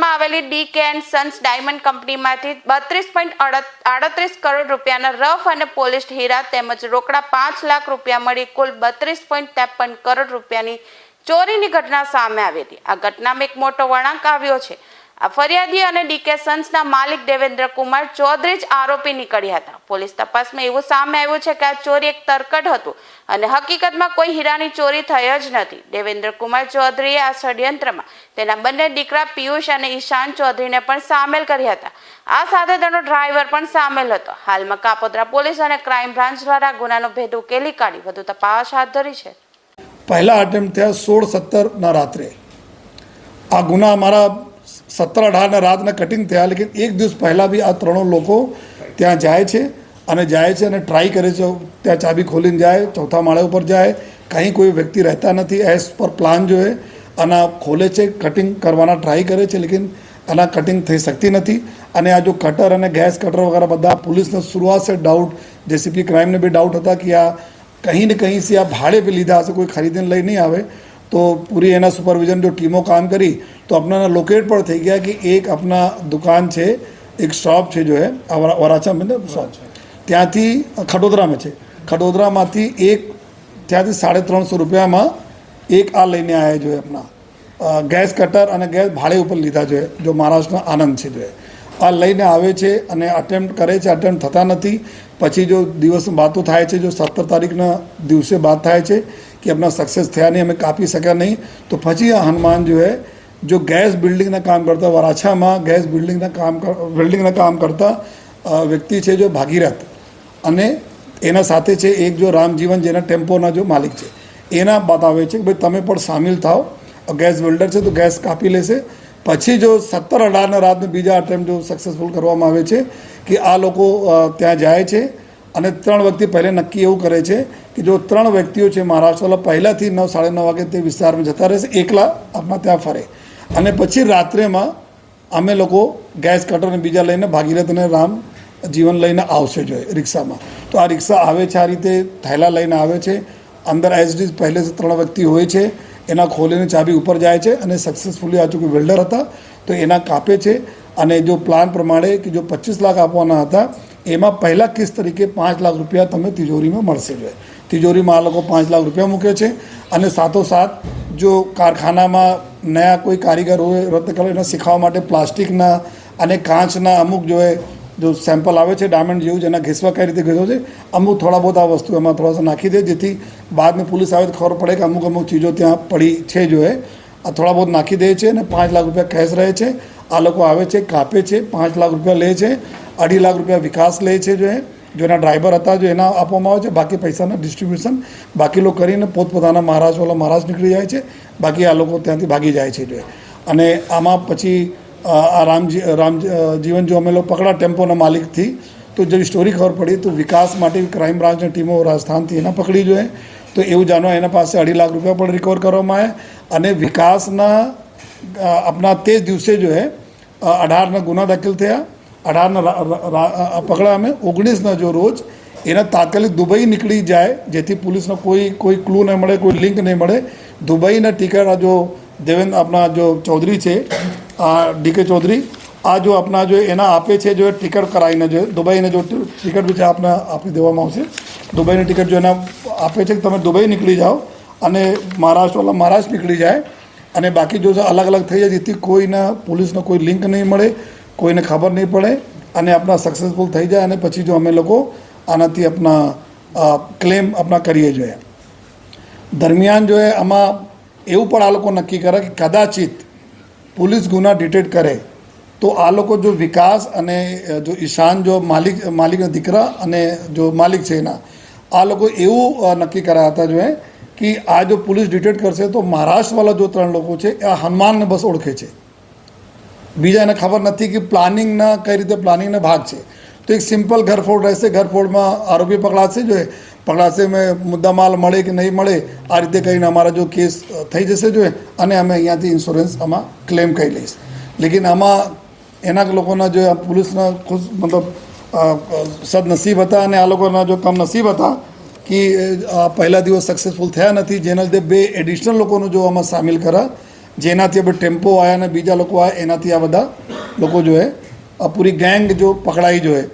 આવેલી ડી કે and Sons diamond કંપનીમાંથી બત્રીસ પોઈન્ટ આડત્રીસ કરોડ રૂપિયાના રફ અને પોલિશ્ડ હીરા તેમજ રોકડા પાંચ લાખ રૂપિયા મળી કુલ બત્રીસ પોઈન્ટ ત્રેપન કરોડ રૂપિયાની ચોરીની ઘટના સામે આવી હતી. આ ઘટનામાં એક મોટો વળાંક આવ્યો છે. આ ફરિયાદી અને ડીકે સન્સના માલિક દેવેન્દ્ર કુમાર ચૌધરી જ આરોપી નીકળ્યા હતા. પોલીસ તપાસમાં એવું સામે આવ્યું છે કે આ ચોરી એક તરકટ હતું અને હકીકતમાં કોઈ હીરાની ચોરી થઈ જ નથી. દેવેન્દ્ર કુમાર ચૌધરીએ આ ષડયંત્રમાં તેના બંને દીકરા પિયુષ અને ઈશાન ચૌધરીને પણ સામેલ કર્યા હતા. આ સાથે તેનો ડ્રાઈવર પણ સામેલ હતો. હાલમાં કાપોદ્રા પોલીસ અને ક્રાઇમ બ્રાન્ચ દ્વારા ગુનાનો ભેદ ઉકેલી કાઢી વધુ તપાસ હાથ ધરી છે. પહેલા અટેમ્પ થયા સોળ સત્તરના રાત્રે. આ ગુના અમારા સત્તર અઢારના રાતને કટિંગ થયા, લેકિન એક દિવસ પહેલાં બી આ ત્રણો લોકો ત્યાં જાય છે અને જાય છે અને ટ્રાય કરે છે. ત્યાં ચાબી ખોલીને જાય, ચોથા માળે ઉપર જાય. કંઈ કોઈ વ્યક્તિ રહેતા નથી એસ પર પ્લાન જોઈએ આના ખોલે છે કટિંગ કરવાના ટ્રાય કરે છે, લેકિન આના કટિંગ થઈ શકતી નથી. અને આ જો કટર અને ગેસ કટર વગેરે બધા પોલીસને શરૂઆત છે ડાઉટ જેસીપી ક્રાઇમને બી ડાઉટ હતા કે આ કहीं न कहीं से आप भाड़े पे लीधा हશે કોઈ ખરીદીને લઈ નહીં આવે. તો પૂરી એના સુપરવિઝન જો ટીમો કામ કરી તો આપણાને લોકેટ પણ થઈ ગયા કે એક આપણા દુકાન છે એક શોપ છે જો હે વરાછા में શોપ ત્યાંથી ખડોદરામાં છે ખડોદરામાંથી એક ત્યાંથી સાડે ત્રણસો રૂપિયામાં એક આ લઈને આવ્યા જોઈએ આપણા ગેસ કટર અને ગેસ ભાડે ઉપર લીધા જોઈએ જો મહારાષ્ટ્રના આનંદ છે જોઈએ આ લઈને આવે છે અને અટેમ્પ્ટ કરે છે અટેમ્પ્ટ થતા નથી પછી જો દિવસ બાતો થાય છે જો સત્તર તારીખના દિવસે વાત થાય છે કે આપણા સક્સેસ થયા નહીં અમે કાપી શક્યા નહીં તો પછી આ હનુમાન જો હે જો ગેસ બિલ્ડિંગના કામ કરતા વરાછામાં ગેસ બિલ્ડિંગના કામ બિલ્ડિંગના કામ કરતા વ્યક્તિ છે જો ભાગીરથ અને એના સાથે છે એક જો રામજીવન જેના ટેમ્પોના જો માલિક છે એના બતાવે છે કે ભાઈ તમે પણ સામેલ થાઓ ગેસ બિલ્ડર છે તો ગેસ કાપી લેશે પછી જો સત્તર અઢારના રાતને બીજા અટેમ્પ જો સક્સેસફુલ કરવામાં આવે છે કે આ લોકો ત્યાં જાય છે અને ત્રણ વ્યક્તિ પહેલે નક્કી એવું કરે છે કે જો ત્રણ વ્યક્તિઓ છે મહારાષ્ટ્રવાળા પહેલાંથી નવ સાડા નવ વાગે તે વિસ્તારમાં જતા રહેશે એકલા આપણા ત્યાં ફરે અને પછી રાત્રેમાં અમે લોકો ગેસ કટર બીજા લઈને ભાગીરથ અને રામ જીવન લઈને આવશે જોઈએ રિક્ષામાં. તો આ રિક્ષા આવે છે આ રીતે થેલા લઈને આવે છે. અંદર એસડી પહેલેથી ત્રણ વ્યક્તિ હોય છે. એના ખોલીને ચાબી ઉપર જાય છે અને સક્સેસફુલી આ ચૂંકಿ વેલ્ડર હતા. તો એના કાપે છે. અને જો પ્લાન પ્રમાણે કે જો પચીસ લાખ આપવાના હતા, એમાં પહેલા કિસ્ત તરીકે પાંચ લાખ રૂપિયા તમે તિજોરીમાં મળશે જોઈએ તિજોરીમાં આ લોકો પાંચ લાખ રૂપિયા મૂકે છે. અને સાથોસાથ જો કારખાનામાં નયા કોઈ કારીગર હોય કરે, એને શીખવા માટે પ્લાસ્ટિકના અને કાચના અમુક જો જો સેમ્પલ આવે છે ડાયમંડ જેવું જેના ઘેસવા કઈ રીતે ઘેસો છે, અમુક થોડા બહુ આ વસ્તુ એમાં થોડા નાખી દે, જેથી બાદમાં પોલીસ આવે તો ખબર પડે કે અમુક અમુક ચીજો ત્યાં પડી છે જો એ. આ થોડા બહુ નાખી દે છે અને પાંચ લાખ રૂપિયા કેશ રહે છે. આ લોકો આવે છે, કાપે છે, પાંચ લાખ રૂપિયા લે છે, અઢી લાખ રૂપિયા વિકાસ લે છે જો જો એના ડ્રાઈવર હતા, જો એના આપવામાં આવે છે, બાકી પૈસાના ડિસ્ટ્રીબ્યુશન બાકી લોકો કરીને પોતપોતાના મહારાજ ઓલા મહારાજ નીકળી જાય છે, બાકી આ લોકો ત્યાંથી ભાગી જાય છે અને આમાં પછી આ રામજી રામ જીવન જો અમે લોકો પકડા ટેમ્પોના માલિકથી, તો જેવી સ્ટોરી ખબર પડી, તો વિકાસ માટે ક્રાઇમ બ્રાન્ચની ટીમો રાજસ્થાનથી એના પકડી જોઈએ તો એવું જાણવા એના પાસે અઢી લાખ રૂપિયા પણ રિકવર કરવામાં આવ્યા. અને વિકાસના આપણા તે જ દિવસે જો હે અઢારના ગુના દાખલ થયા. અઢારના પકડા અમે. ઓગણીસના જો રોજ એના તાત્કાલિક દુબઈ નીકળી જાય, જેથી પોલીસનો કોઈ કોઈ ક્લુ નહીં મળે, કોઈ લિંક નહીં મળે. દુબઈના ટિકિટ આ જો દેવેન્દ્ર આપણા જો ચૌધરી છે, આ ડીકે ચૌધરી, આ જો આપણા જો એના આપે છે, જો ટિકિટ કરાવીને જો, દુબઈને જો ટિકિટ છે આપને આપી દેવામાં આવશે. દુબઈની ટિકિટ જો એના આપે છે, તમે દુબઈ નીકળી જાઓ અને મહારાષ્ટ્રવાળા મહારાષ્ટ્ર નીકળી જાય અને બાકી જો અલગ અલગ થઈ જાય, જેથી કોઈને પોલીસનો કોઈ લિંક નહીં મળે. કોઈને ખબર નહીં પડે અને આપણા સક્સેસફુલ થઈ જાય અને પછી જો અમે લોકો આનાથી આપણા ક્લેમ આપણા કરીએ જોઈએ. દરમિયાન જો આમાં એવું પણ આ લોકો નક્કી કરે કે કદાચિત પોલીસ ગુના ડિટેક્ટ કરે, તો આ લોકો જો વિકાસ અને જો ઈશાન જો માલિક, માલિકના દીકરા અને જો માલિક છે એના, આ લોકો એવું નક્કી કરાયા હતા જોઈએ કે આ જો પોલીસ ડિટેક્ટ કરશે તો મહારાષ્ટ્રવાળા જો ત્રણ લોકો છે એ હનુમાનને બસ ઓળખે છે. બીજા એને ખબર નથી કે પ્લાનિંગના કઈ રીતે પ્લાનિંગના ભાગ છે. તો એક સિમ્પલ ઘરફોડ રહેશે, ઘરફોડમાં આરોપી પકડાશે, જો એ પકડાશે મેં મુદ્દામાલ મળે કે નહીં મળે, આ રીતે કરીને અમારા જો કેસ થઈ જશે જોઈએ અને અમે અહીંયાથી ઇન્સ્યોરન્સ આમાં ક્લેમ કરી લઈશ. લેકિન આમાં એના લોકોના જો આ પોલીસના ખુશ, મતલબ સદનસીબ હતા અને આ લોકોના જો કમનસીબ હતા કે પહેલા દિવસ સક્સેસફુલ થયા નથી, જેના લીધે બે એડિશનલ લોકોનું જો આમાં સામેલ કર્યા જેનાથી આપણે ટેમ્પો આવ્યા અને બીજા લોકો આવ્યા એનાથી આ બધા લોકો જો હે પૂરી ગેંગ જો પકડાઈ જો હે.